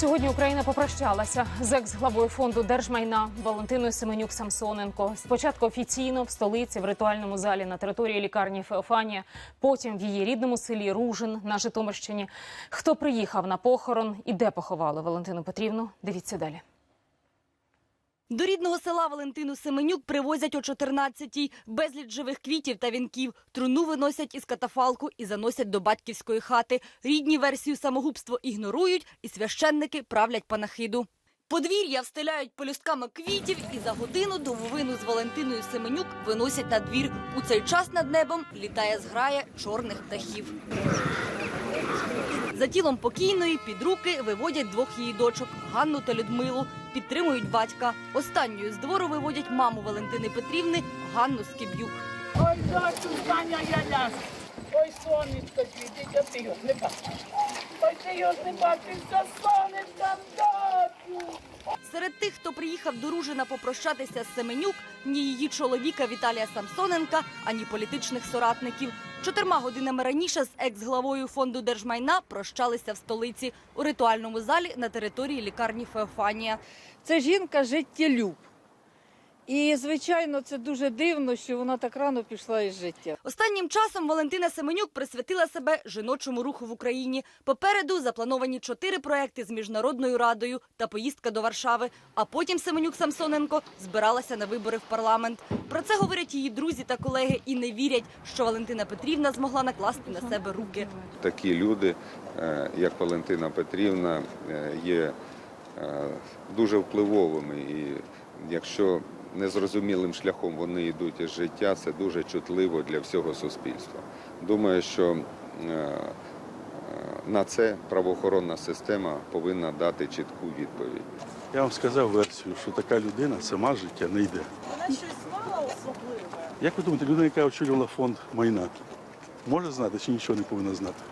Сьогодні Україна попрощалася з екс-главою фонду держмайна Валентиною Семенюк Самсоненко. Спочатку офіційно в столиці в ритуальному залі на території лікарні Феофанія, потім в її рідному селі Ружин на Житомирщині. Хто приїхав на похорон і де поховали Валентину Петрівну? Дивіться далі. До рідного села Валентину Семенюк привозять о 14-й. Безліч живих квітів та вінків. Труну виносять із катафалку і заносять до батьківської хати. Рідні версію самогубства ігнорують, і священники правлять панахиду. Подвір'я встиляють полюстками квітів і за годину домовину з Валентиною Семенюк виносять на двір. У цей час над небом літає зграя чорних птахів. За тілом покійної під руки виводять двох її дочок Ганну та Людмилу. Підтримують батька. Останньою з двору виводять маму Валентини Петрівни Ганну Скиб'юк. Ой, дочу, Саня, я. Ой, сонечко а ти його не бачиш. Ой, ти його не бачиш, сонечко, дочу. Серед тих, хто приїхав до Ружина попрощатися з Семенюк, ні її чоловіка Віталія Самсоненка, ані політичних соратників. Чотирма годинами раніше з екс-главою фонду держмайна прощалися в столиці у ритуальному залі на території лікарні Феофанія. Це жінка життєлюб. І, звичайно, це дуже дивно, що вона так рано пішла із життя. Останнім часом Валентина Семенюк присвятила себе жіночому руху в Україні. Попереду заплановані чотири проекти з міжнародною радою та поїздка до Варшави. А потім Семенюк Самсоненко збиралася на вибори в парламент. Про це говорять її друзі та колеги і не вірять, що Валентина Петрівна змогла накласти на себе руки. такі люди, е, як Валентина Петрівна, е, є е, дуже впливовими. І якщо незрозумілим шляхом вони йдуть із життя, це дуже чутливо для всього суспільства. Думаю, що е, на це правоохоронна система повинна дати чітку відповідь. Я вам сказав версію, що така людина сама життя не йде. Вона щось мала особливе. Як ви думаєте, людина, яка очолювала фонд майна, може знати чи нічого не повинна знати?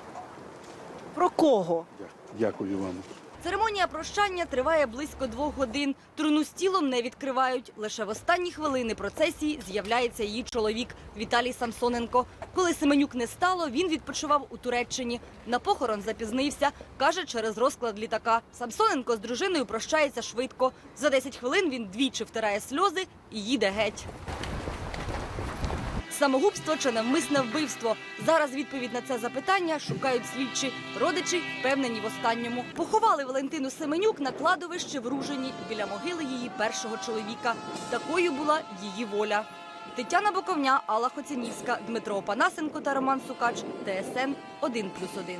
Про кого? Дякую вам. Церемонія прощання триває близько двох годин. Труну з тілом не відкривають. Лише в останні хвилини процесії з'являється її чоловік Віталій Самсоненко. Коли Семенюк не стало, він відпочивав у Туреччині. На похорон запізнився. Каже, через розклад літака. Самсоненко з дружиною прощається швидко. За 10 хвилин він двічі втирає сльози і їде геть. Самогубство чи навмисне вбивство? Зараз відповідь на це запитання шукають слідчі. Родичі впевнені в останньому. Поховали Валентину Семенюк на кладовищі в Ружині біля могили її першого чоловіка. Такою була її воля. Тетяна Боковня, Алла Хоцянівська, Дмитро Опанасенко та Роман Сукач. ТСН 1+,1.